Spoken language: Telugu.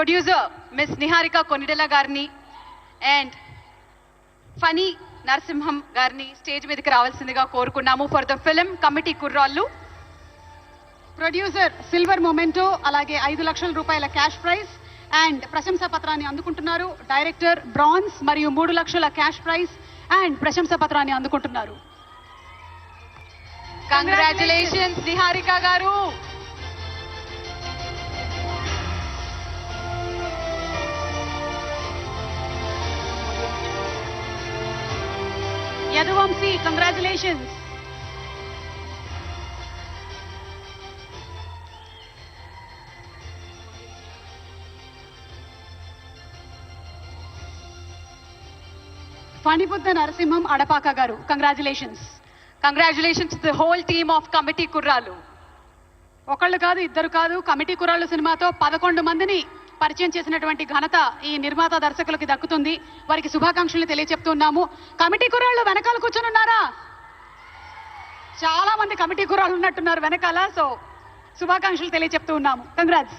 ప్రొడ్యూసర్ మిస్ నిహారిక కొనిడెల గారిని అండ్ ఫనీ నరసింహం గారిని స్టేజ్ మీదకి రావాల్సిందిగా కోరుకున్నాము. For the film committee Kurrollu producer silver memento అలాగే ఐదు లక్షల రూపాయల క్యాష్ ప్రైజ్ అండ్ ప్రశంసా పత్రాన్ని అందుకుంటున్నారు. డైరెక్టర్ బ్రాన్స్ మరియు మూడు లక్షల క్యాష్ ప్రైజ్ అండ్ ప్రశంసా పత్రాన్ని అందుకుంటున్నారు. కంగ్రాచులేషన్స్ నిహారిక గారు! Yaduvamshi congratulations Phanibuddha Narasimham Adapaka garu congratulations congratulations the whole team of committee Kurrollu. ఒకళ్ళు కాదు ఇద్దరు కాదు కమిటీ కురాళ్ళు సినిమాతో పదకొండు మందిని పరిచయం చేసినటువంటి ఘనత ఈ నిర్మాత దర్శకులకి దక్కుతుంది. వారికి శుభాకాంక్షలు తెలియచెప్తున్నాము. కమిటీ కురాళ్ళు వెనకాల కూర్చొనున్నారా? చాలా మంది కమిటీ కురాళ్ళు ఉన్నట్టున్నారు వెనకాల. సో శుభాకాంక్షలు తెలియచెప్తూ ఉన్నాము. కంగ్రాట్స్